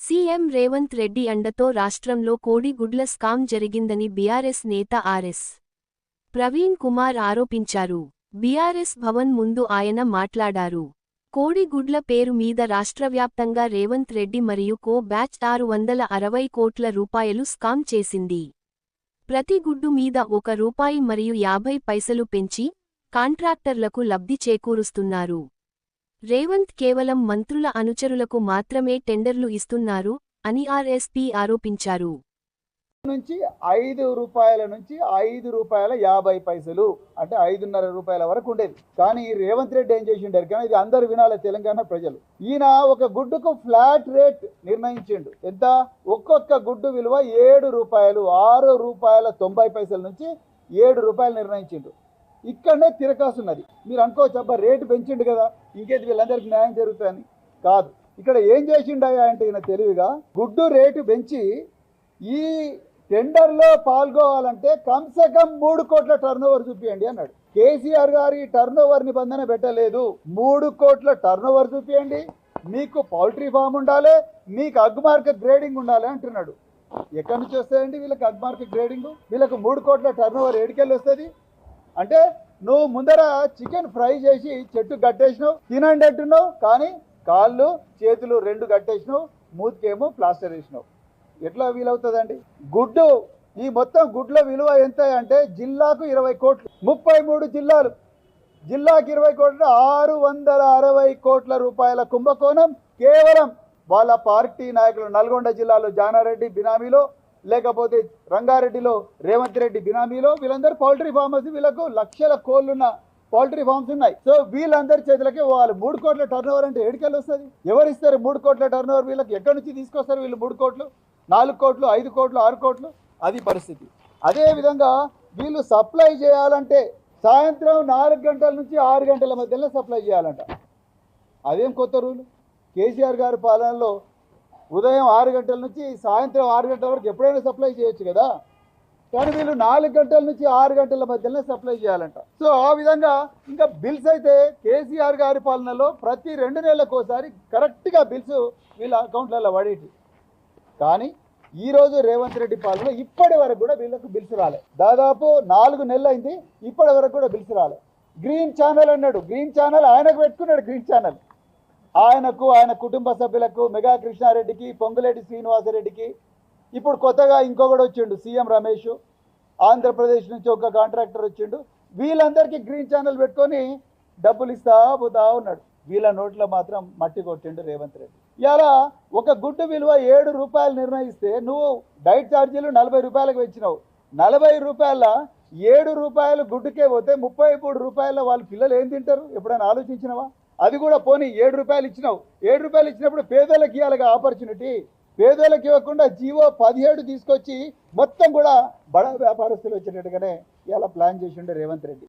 CM Revanth Reddy అండతో రాష్ట్రంలో కోడిగుడ్ల స్కామ్ జరిగిందని బీఆర్ఎస్ నేత ఆర్ఎస్ ప్రవీణ్ కుమార్ ఆరోపించారు. బీఆర్ఎస్ భవన్ ముందు ఆయన మాట్లాడారు. కోడిగుడ్ల పేరు మీద రాష్ట్రవ్యాప్తంగా రేవంత్ రెడ్డి మరియు కో బ్యాచ్ ఆరు వందల అరవై కోట్ల రూపాయలు స్కామ్ చేసింది. ప్రతి గుడ్డు మీద ఒక రూపాయి మరియు యాభై పైసలు పెంచి కాంట్రాక్టర్లకు లబ్ధి చేకూరుస్తున్నారు. రేవంత్ కేవలం మంత్రుల అనుచరులకు మాత్రమే టెండర్లు ఇస్తున్నారు అని ఆర్ఎస్పీ ఆరోపించారు. నుంచి ఐదు రూపాయల నుంచి ఐదు రూపాయల యాభై పైసలు అంటే ఐదున్నర రూపాయల వరకు ఉండేది. కానీ ఈ రేవంత్ రెడ్డి ఏం చేసిండారు కానీ ఇది అందరు వినాలి తెలంగాణ ప్రజలు. ఈయన ఒక గుడ్డుకు ఫ్లాట్ రేట్ నిర్ణయించిండు. ఎంత? ఒక్కొక్క గుడ్డు విలువ ఏడు రూపాయలు ఆరు రూపాయల తొంభై పైసల నుంచి ఏడు రూపాయలు నిర్ణయించిండు. ఇక్కడనే తిరకాసున్నది మీరు అనుకోవచ్చు అబ్బా రేటు పెంచిండు కదా ఇంకేది వీళ్ళందరికీ న్యాయం జరుగుతుందని కాదు. ఇక్కడ ఏం చేసిండయా అంటే ఈయన తెలివిగా గుడ్డు రేటు పెంచి ఈ టెండర్లో పాల్గొవాలంటే కమ్సే కమ్ మూడు కోట్ల టర్న్ ఓవర్ చూపియండి అన్నాడు. కేసీఆర్ గారి టర్న్ ఓవర్ నిబంధన పెట్టలేదు. మూడు కోట్ల టర్న్ ఓవర్ చూపియండి. మీకు పౌల్ట్రీ ఫామ్ ఉండాలి మీకు అగ్ మార్కెట్ గ్రేడింగ్ ఉండాలి అంటున్నాడు. ఎక్కడి నుంచి వస్తాయండి వీళ్ళకి అగ్ మార్కెట్ గ్రేడింగ్? వీళ్ళకి మూడు కోట్ల టర్న్ ఓవర్ ఏడుకెళ్ళి వస్తుంది? అంటే నువ్వు ముందర చికెన్ ఫ్రై చేసి చెట్టు కట్టేసినావు తినండి అంటున్నావు కానీ కాళ్ళు చేతులు రెండు కట్టేసినావు మూతికేమో ప్లాస్టర్ వేసినావు. ఎట్లా వీలవుతుందండి? గుడ్డు ఈ మొత్తం గుడ్ల విలువ ఎంత అంటే జిల్లాకు ఇరవై కోట్లు ముప్పై మూడు జిల్లాలు. జిల్లాకు ఇరవై కోట్లు ఆరు వందల అరవై కోట్ల రూపాయల కుంభకోణం కేవలం వాళ్ళ పార్టీ నాయకులు నల్గొండ జిల్లాలో జానారెడ్డి బినామీలో లేకపోతే రంగారెడ్డిలో రేవంత్ రెడ్డి బినామీలో వీళ్ళందరూ పౌల్ట్రీ ఫార్మర్స్ వీళ్ళకు లక్షల కోళ్ళున్న పౌల్ట్రీ ఫార్మ్స్ ఉన్నాయి. సో వీళ్ళందరి చేతులకి వాళ్ళు మూడు కోట్ల టర్న్ ఓవర్ అంటే ఏడుకెళ్ళి వస్తుంది. ఎవరు ఇస్తారు మూడు కోట్ల టర్న్ ఓవర్ వీళ్ళకి? ఎక్కడి నుంచి తీసుకొస్తారు వీళ్ళు మూడు కోట్లు? నాలుగు కోట్లు ఐదు కోట్లు ఆరు కోట్లు? అది పరిస్థితి. అదేవిధంగా వీళ్ళు సప్లై చేయాలంటే సాయంత్రం నాలుగు గంటల నుంచి ఆరు గంటల మధ్యలో సప్లై చేయాలంట. అదేం కొత్త రూల్ కేసీఆర్ గారి పాలనలో ఉదయం ఆరు గంటల నుంచి సాయంత్రం ఆరు గంటల వరకు ఎప్పుడైనా సప్లై చేయొచ్చు కదా. కానీ వీళ్ళు నాలుగు గంటల నుంచి ఆరు గంటల మధ్యలో సప్లై చేయాలంట. సో ఆ విధంగా ఇంకా బిల్స్ అయితే కేసీఆర్ గారి పాలనలో ప్రతి రెండు నెలలకు ఒకసారి కరెక్ట్గా బిల్స్ వీళ్ళ అకౌంట్లలో పడేటి. కానీ ఈరోజు రేవంత్ రెడ్డి పాలన ఇప్పటి వరకు కూడా వీళ్ళకు బిల్స్ రాలే. దాదాపు నాలుగు నెలలు అయింది ఇప్పటి వరకు కూడా బిల్స్ రాలే. గ్రీన్ ఛానల్ అన్నాడు. గ్రీన్ ఛానల్ ఆయనకు పెట్టుకున్నాడు గ్రీన్ ఛానల్ ఆయనకు ఆయన కుటుంబ సభ్యులకు మెగా కృష్ణారెడ్డికి పొంగులేటి శ్రీనివాసరెడ్డికి ఇప్పుడు కొత్తగా ఇంకొకటి వచ్చిండు సీఎం రమేష్ ఆంధ్రప్రదేశ్ నుంచి ఒక కాంట్రాక్టర్ వచ్చిండు. వీళ్ళందరికీ గ్రీన్ ఛానల్ పెట్టుకొని డబ్బులు ఇస్తా పోతా ఉన్నాడు. వీళ్ళ నోట్లో మాత్రం మట్టి కొట్టిండు రేవంత్ రెడ్డి. ఇలా ఒక గుడ్డు విలువ ఏడు రూపాయలు నిర్ణయిస్తే నువ్వు డైట్ ఛార్జీలు నలభై రూపాయలకు పెంచినావు. నలభై రూపాయల ఏడు రూపాయలు గుడ్డుకే పోతే ముప్పై మూడు రూపాయల వాళ్ళ పిల్లలు ఏం తింటారు? ఎప్పుడైనా ఆలోచించినవా? అది కూడా పోనీ ఏడు రూపాయలు ఇచ్చినావు. ఏడు రూపాయలు ఇచ్చినప్పుడు పేదోళ్ళకి ఇవ్వాలిగా ఆపర్చునిటీ పేదోళ్ళకి ఇవ్వకుండా జీవో పదిహేడు తీసుకొచ్చి మొత్తం కూడా బడా వ్యాపారస్తులు వచ్చేటట్టుగానే ఇలా ప్లాన్ చేసిండే రేవంత్ రెడ్డి.